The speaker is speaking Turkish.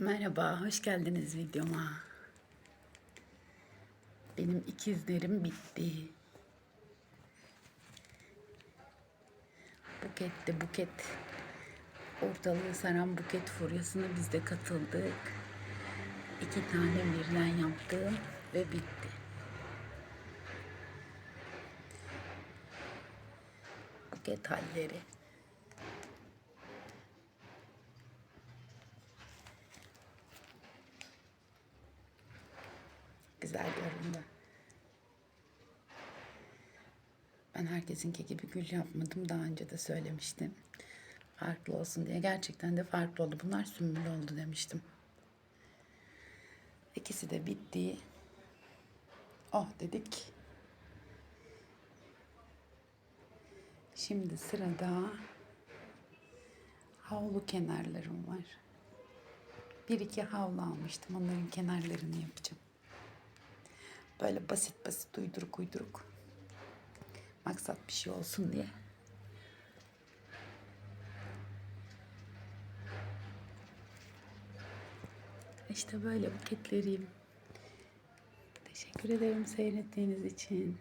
Merhaba, hoş geldiniz videoma. Benim ikizlerim bitti. Buket de buket. Ortalığı saran buket furyasına biz de katıldık. İki tane birden yaptım ve bitti. Buket halleri. Güzel göründü. Ben herkesinki gibi gül yapmadım. Daha önce de söylemiştim. Farklı olsun diye. Gerçekten de farklı oldu. Bunlar sümbül oldu demiştim. İkisi de bitti. Oh dedik. Şimdi sırada havlu kenarlarım var. Bir iki havlu almıştım. Onların kenarlarını yapacağım. Böyle basit basit uyduruk uyduruk. Maksat bir şey olsun diye. İşte böyle buketleriyim. Teşekkür ederim seyrettiğiniz için.